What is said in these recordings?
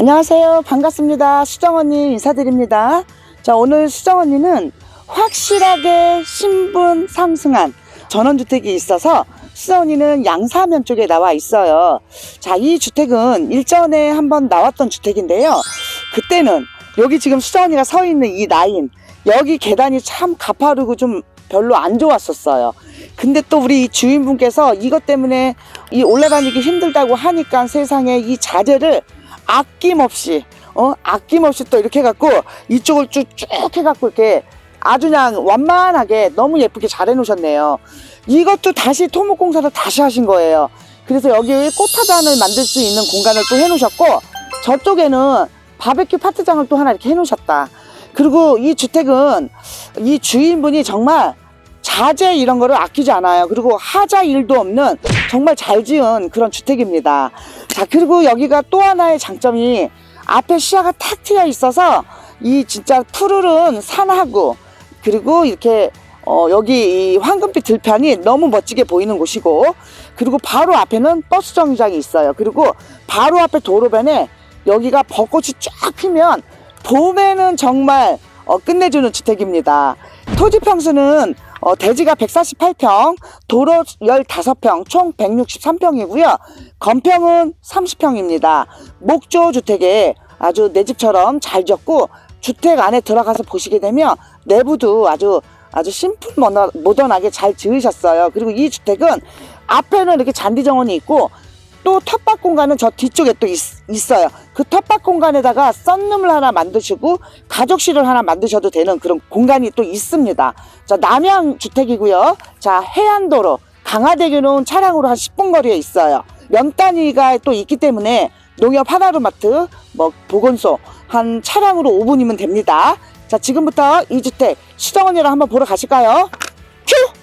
안녕하세요. 반갑습니다. 수정언니 인사드립니다. 자, 오늘 수정언니는 확실하게 신분 상승한 전원주택이 있어서 수정언니는 양사면 쪽에 나와 있어요. 자, 이 주택은 일전에 한번 나왔던 주택인데요. 그때는 여기 지금 수정언니가 서 있는 이 라인, 여기 계단이 참 가파르고 좀 별로 안 좋았었어요. 근데 또 우리 주인분께서 이것 때문에 이 올라다니기 힘들다고 하니까 세상에 이 자재를 아낌없이 어 아낌없이 또 이렇게 해갖고 이쪽을 쭉 쭉 해갖고 이렇게 아주 그냥 완만하게 너무 예쁘게 잘 해놓으셨네요. 이것도 다시 토목 공사를 다시 하신 거예요. 그래서 여기 꽃화단을 만들 수 있는 공간을 또 해놓으셨고 저쪽에는 바베큐 파트장을 또 하나 이렇게 해놓으셨다. 그리고 이 주택은 이 주인분이 정말 자재 이런 거를 아끼지 않아요. 그리고 하자 일도 없는 정말 잘 지은 그런 주택입니다. 자, 그리고 여기가 또 하나의 장점이 앞에 시야가 탁 트여 있어서 이 진짜 푸르른 산하고 그리고 이렇게 어, 여기 이 황금빛 들판이 너무 멋지게 보이는 곳이고 그리고 바로 앞에는 버스 정류장이 있어요. 그리고 바로 앞에 도로변에 여기가 벚꽃이 쫙 피면 봄에는 정말 어, 끝내주는 주택입니다. 토지 평수는 어, 대지가 148평, 도로 15평, 총 163평이고요. 건평은 30평입니다. 목조 주택에 아주 내 집처럼 잘 지었고 주택 안에 들어가서 보시게 되면 내부도 아주 아주 심플 모던하게 잘 지으셨어요. 그리고 이 주택은 앞에는 이렇게 잔디 정원이 있고 또 텃밭 공간은 저 뒤쪽에 또 있, 어요그 텃밭 공간에다가 썬룸을 하나 만드시고 가족실을 하나 만드셔도 되는 그런 공간이 또 있습니다. 자, 남양 주택이고요. 자, 해안도로 강화대교는 차량으로 한 10분 거리에 있어요. 면 단위가 또 있기 때문에 농협 하나로마트, 뭐 보건소 한 차량으로 5분이면 됩니다. 자, 지금부터 이 주택 수정원이랑 한번 보러 가실까요? 큐!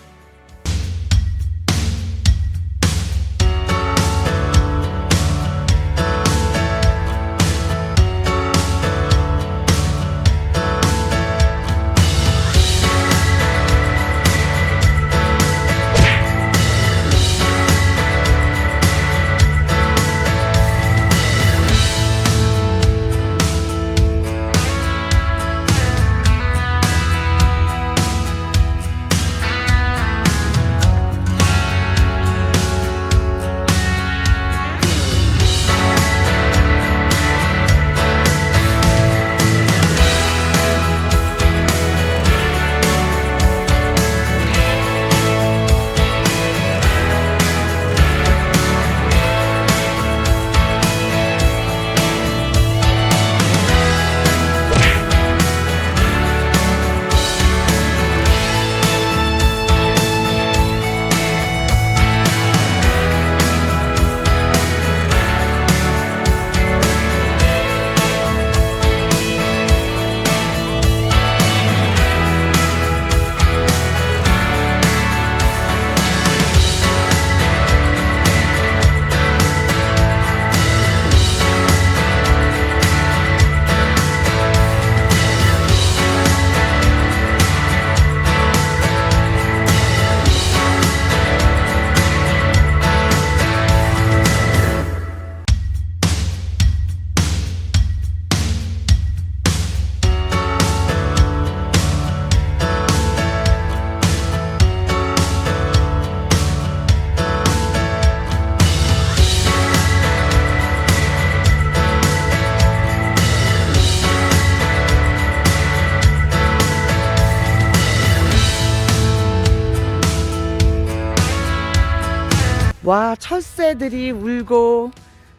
와 철새들이 울고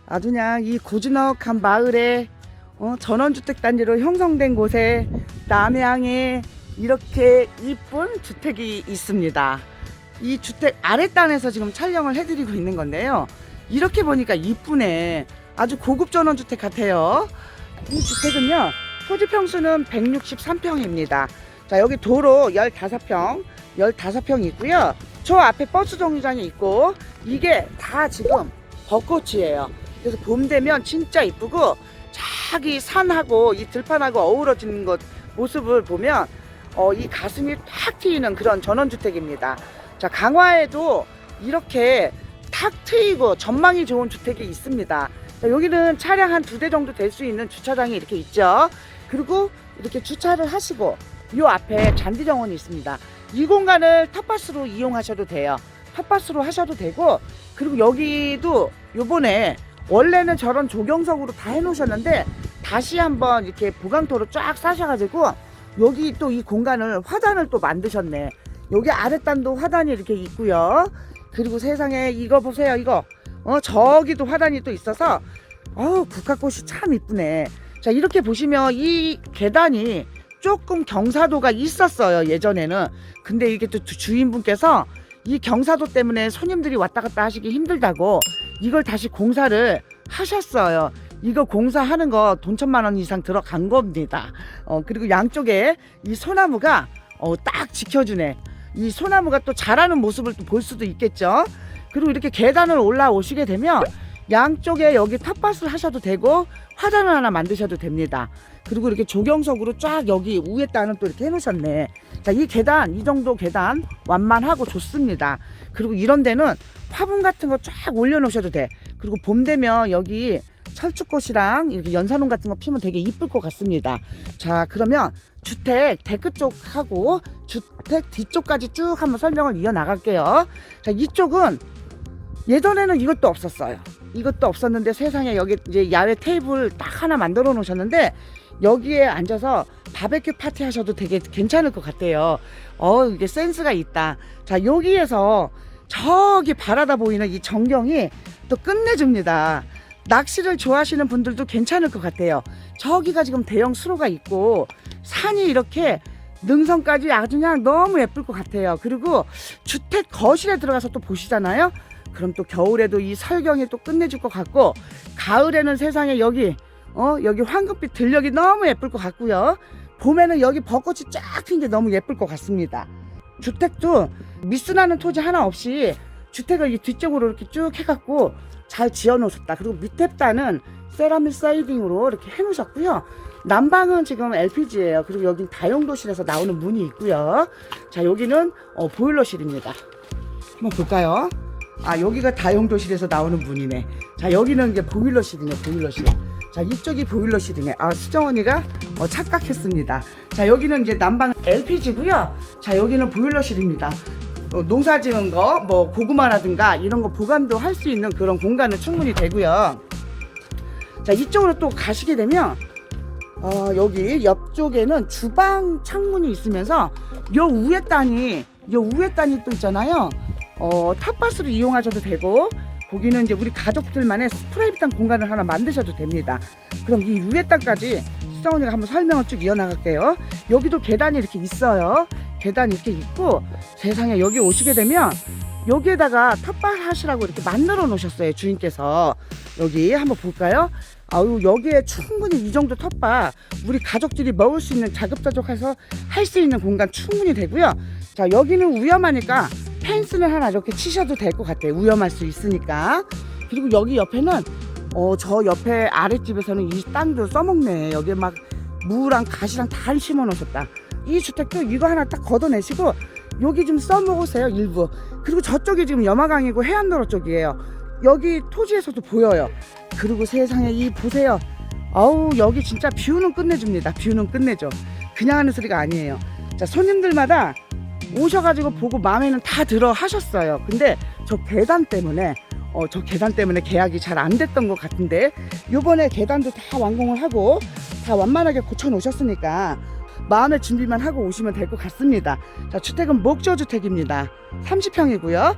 아주 그냥 이 고즈넉한 마을에 어, 전원주택 단지로 형성된 곳에 남양에 이렇게 이쁜 주택이 있습니다. 이 주택 아랫단에서 지금 촬영을 해드리고 있는 건데요. 이렇게 보니까 이쁘네. 아주 고급 전원주택 같아요. 이 주택은요, 토지 평수는 163평입니다. 자, 여기 도로 15평, 15평이 있고요. 저 앞에 버스 정류장이 있고, 이게 다 지금 벚꽃이에요. 그래서 봄 되면 진짜 이쁘고, 저기 산하고 이 들판하고 어우러지는 것 모습을 보면, 어, 이 가슴이 탁 트이는 그런 전원주택입니다. 자, 강화에도 이렇게 탁 트이고 전망이 좋은 주택이 있습니다. 자, 여기는 차량 한 두 대 정도 될 수 있는 주차장이 이렇게 있죠. 그리고 이렇게 주차를 하시고 요 앞에 잔디 정원이 있습니다. 이 공간을 텃밭으로 이용하셔도 돼요. 텃밭으로 하셔도 되고 그리고 여기도 요번에 원래는 저런 조경석으로 다 해놓으셨는데 다시 한번 이렇게 보강토로 쫙 싸셔가지고 여기 또 이 공간을 화단을 또 만드셨네. 여기 아랫단도 화단이 이렇게 있고요. 그리고 세상에 이거 보세요 이거 어 저기도 화단이 또 있어서 어우 국화꽃이 참 이쁘네. 자 이렇게 보시면 이 계단이 조금 경사도가 있었어요 예전에는. 근데 이게 또 주- 주인분께서 이 경사도 때문에 손님들이 왔다 갔다 하시기 힘들다고 이걸 다시 공사를 하셨어요. 이거 공사하는 거 돈 천만 원 이상 들어간 겁니다. 어, 그리고 양쪽에 이 소나무가 어, 딱 지켜주네. 이 소나무가 또 자라는 모습을 또 볼 수도 있겠죠. 그리고 이렇게 계단을 올라오시게 되면 양쪽에 여기 텃밭을 하셔도 되고 화단을 하나 만드셔도 됩니다. 그리고 이렇게 조경석으로 쫙 여기 위에 따는 또 이렇게 해놓으셨네. 자, 이 계단, 이 정도 계단 완만하고 좋습니다. 그리고 이런 데는 화분 같은 거 쫙 올려놓으셔도 돼. 그리고 봄 되면 여기 철쭉꽃이랑 이렇게 연산홍 같은 거 피면 되게 이쁠 것 같습니다. 자, 그러면 주택 데크 쪽하고 주택 뒤쪽까지 쭉 한번 설명을 이어 나갈게요. 자, 이쪽은 예전에는 이것도 없었어요. 이것도 없었는데 세상에 여기 이제 야외 테이블 딱 하나 만들어 놓으셨는데 여기에 앉아서 바베큐 파티 하셔도 되게 괜찮을 것 같아요. 어, 이게 센스가 있다. 자, 여기에서 저기 바라다 보이는 이 전경이 또 끝내줍니다. 낚시를 좋아하시는 분들도 괜찮을 것 같아요. 저기가 지금 대형 수로가 있고 산이 이렇게 능선까지 아주 그냥 너무 예쁠 것 같아요. 그리고 주택 거실에 들어가서 또 보시잖아요. 그럼 또 겨울에도 이 설경이 또 끝내줄 것 같고 가을에는 세상에 여기 어 여기 황금빛 들녘이 너무 예쁠 것 같고요. 봄에는 여기 벚꽃이 쫙 핀 게 너무 예쁠 것 같습니다. 주택도 미스나는 토지 하나 없이 주택을 이 뒤쪽으로 이렇게 쭉 해갖고 잘 지어놓으셨다. 그리고 밑에 단은 세라믹 사이딩으로 이렇게 해놓으셨고요. 난방은 지금 LPG예요. 그리고 여기 다용도실에서 나오는 문이 있고요. 자 여기는 어, 보일러실입니다. 한번 볼까요? 아 여기가 다용도실에서 나오는 문이네. 자 여기는 이제 보일러실이네 보일러실. 자 이쪽이 보일러실이네. 아 수정 언니가 어, 착각했습니다. 자 여기는 이제 난방 LPG고요. 자 여기는 보일러실입니다. 어, 농사 지은 거, 뭐 고구마라든가 이런 거 보관도 할 수 있는 그런 공간은 충분히 되고요. 자 이쪽으로 또 가시게 되면 어, 여기 옆쪽에는 주방 창문이 있으면서 요 위에 단이 요 위에 단이 또 있잖아요. 어, 텃밭으로 이용하셔도 되고 거기는 이제 우리 가족들만의 프라이빗한 공간을 하나 만드셔도 됩니다. 그럼 이 위에 땅까지 수정언니가 한번 설명을 쭉 이어나갈게요. 여기도 계단이 이렇게 있어요. 계단이 이렇게 있고 세상에 여기 오시게 되면 여기에다가 텃밭 하시라고 이렇게 만들어 놓으셨어요 주인께서 여기 한번 볼까요? 아유 여기에 충분히 이 정도 텃밭 우리 가족들이 먹을 수 있는 자급자족해서 할 수 있는 공간 충분히 되고요. 자 여기는 위험하니까 펜스는 하나 이렇게 치셔도 될 것 같아요. 위험할 수 있으니까. 그리고 여기 옆에는 어 저 옆에 아랫집에서는 이 땅도 써먹네. 여기에 막 무랑 가시랑 다 심어 놓으셨다. 이 주택도 이거 하나 딱 걷어내시고 여기 좀 써먹으세요 일부. 그리고 저쪽이 지금 염화강이고 해안도로 쪽이에요. 여기 토지에서도 보여요. 그리고 세상에 이 보세요. 아우 여기 진짜 뷰는 끝내줍니다. 뷰는 끝내줘. 그냥 하는 소리가 아니에요. 자 손님들마다 오셔가지고 보고 마음에는 다 들어 하셨어요. 근데 저 계단 때문에 어, 저 계단 때문에 계약이 잘 안 됐던 것 같은데 요번에 계단도 다 완공을 하고 다 완만하게 고쳐 놓으셨으니까 마음의 준비만 하고 오시면 될 것 같습니다. 자 주택은 목조주택입니다. 30평이고요.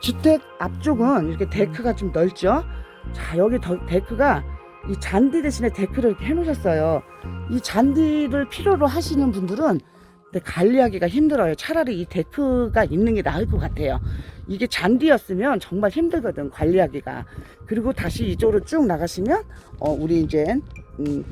주택 앞쪽은 이렇게 데크가 좀 넓죠. 자 여기 더, 데크가 이 잔디 대신에 데크를 이렇게 해놓으셨어요. 이 잔디를 필요로 하시는 분들은 근데 관리하기가 힘들어요. 차라리 이 데크가 있는 게 나을 것 같아요. 이게 잔디였으면 정말 힘들거든 관리하기가. 그리고 다시 이쪽으로 쭉 나가시면 어 우리 이제 음,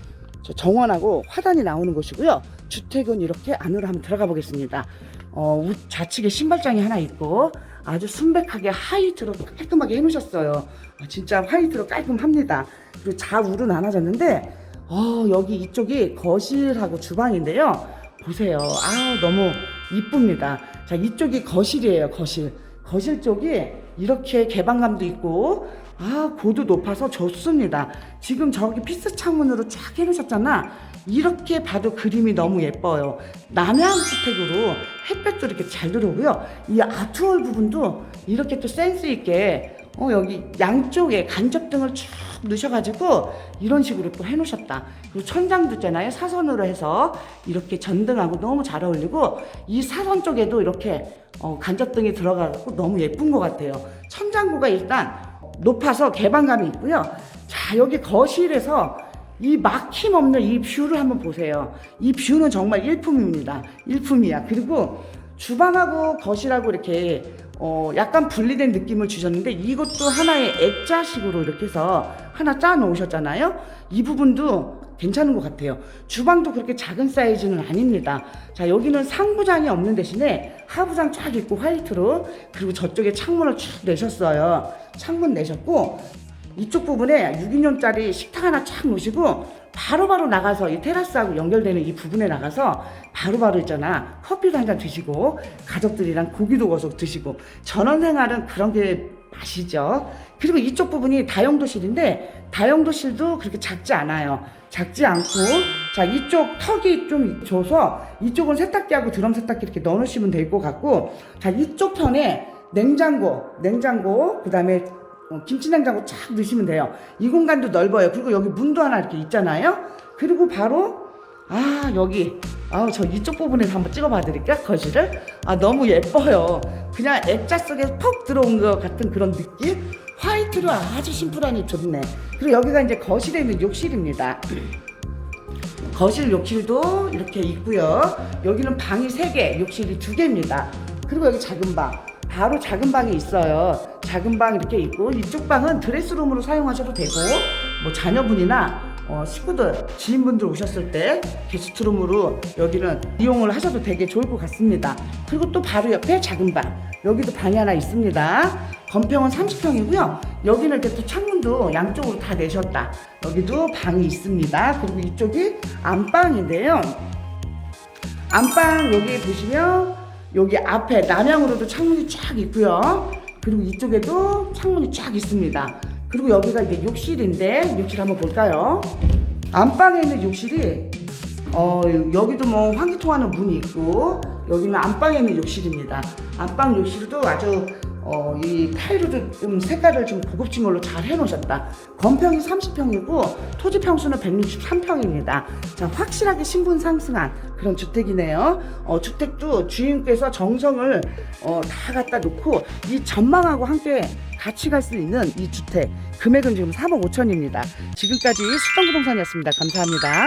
저 정원하고 화단이 나오는 곳이고요. 주택은 이렇게 안으로 한번 들어가 보겠습니다. 어 우- 좌측에 신발장이 하나 있고 아주 순백하게 하이트로 깔끔하게 해놓으셨어요. 아, 진짜 화이트로 깔끔합니다. 그리고 좌우로 나눠졌는데 어 여기 이쪽이 거실하고 주방인데요. 보세요. 아 너무 이쁩니다. 자 이쪽이 거실이에요. 거실. 거실 쪽이 이렇게 개방감도 있고 아, 고도 높아서 좋습니다. 지금 저기 피스 창문으로 쫙 해놓으셨잖아. 이렇게 봐도 그림이 너무 예뻐요. 남해안 주택으로 햇볕도 이렇게 잘 들어오고요. 이 아트월 부분도 이렇게 또 센스 있게 어, 여기 양쪽에 간접등을 쭉 넣으셔가지고 이런 식으로 또 해놓으셨다. 그리고 천장도 있잖아요. 사선으로 해서 이렇게 전등하고 너무 잘 어울리고 이 사선 쪽에도 이렇게 어, 간접등이 들어가고 너무 예쁜 것 같아요. 천장고가 일단 높아서 개방감이 있고요. 자, 여기 거실에서 이 막힘 없는 이 뷰를 한번 보세요. 이 뷰는 정말 일품입니다. 일품이야. 그리고 주방하고 거실하고 이렇게 어 약간 분리된 느낌을 주셨는데 이것도 하나의 액자식으로 이렇게 해서 하나 짜 놓으셨잖아요. 이 부분도 괜찮은 것 같아요. 주방도 그렇게 작은 사이즈는 아닙니다. 자, 여기는 상부장이 없는 대신에 하부장 쫙 있고 화이트로 그리고 저쪽에 창문을 쭉 내셨어요. 창문 내셨고 이쪽 부분에 6인용짜리 식탁 하나 쫙 놓으시고 바로바로 나가서 이 테라스하고 연결되는 이 부분에 나가서 바로바로 있잖아. 커피도 한 잔 드시고 가족들이랑 고기도 구워서 드시고 전원 생활은 그런 게 맛이죠. 그리고 이쪽 부분이 다용도실인데 다용도실도 그렇게 작지 않아요. 작지 않고 자 이쪽 턱이 좀 줘서 이쪽은 세탁기하고 드럼 세탁기 이렇게 넣어놓으시면 될 것 같고 자 이쪽 편에 냉장고 냉장고 그 다음에 어, 김치 냉장고 쫙 넣으시면 돼요. 이 공간도 넓어요. 그리고 여기 문도 하나 이렇게 있잖아요. 그리고 바로 아 여기 아저 이쪽 부분에서 한번 찍어봐 드릴까 거실을 아 너무 예뻐요. 그냥 액자 속에 퍽 들어온 것 같은 그런 느낌. 화이트로 아주 심플하니 좋네. 그리고 여기가 이제 거실에 있는 욕실입니다. 거실 욕실도 이렇게 있고요. 여기는 방이 3개, 욕실이 2개입니다. 그리고 여기 작은 방. 바로 작은 방이 있어요. 작은 방 이렇게 있고 이쪽 방은 드레스룸으로 사용하셔도 되고 뭐 자녀분이나 어, 식구들, 지인분들 오셨을 때 게스트룸으로 여기는 이용을 하셔도 되게 좋을 것 같습니다. 그리고 또 바로 옆에 작은 방. 여기도 방이 하나 있습니다. 건평은 30평이고요. 여기는 이렇게 또 창문도 양쪽으로 다 내셨다. 여기도 방이 있습니다. 그리고 이쪽이 안방인데요. 안방 여기 보시면 여기 앞에 남향으로도 창문이 쫙 있고요. 그리고 이쪽에도 창문이 쫙 있습니다. 그리고 여기가 이제 욕실인데 욕실 한번 볼까요? 안방에 있는 욕실이 어 여기도 뭐 환기통하는 문이 있고 여기는 안방에 있는 욕실입니다. 안방 욕실도 아주 어, 이 타일도 좀 색깔을 좀 고급진 걸로 잘 해놓으셨다. 건평이 30평이고 토지 평수는 163평입니다. 자, 확실하게 신분 상승한 그런 주택이네요. 어, 주택도 주인께서 정성을 어, 다 갖다 놓고 이 전망하고 함께 같이 갈 수 있는 이 주택 금액은 지금 3억 5천입니다. 지금까지 수정부동산이었습니다. 감사합니다.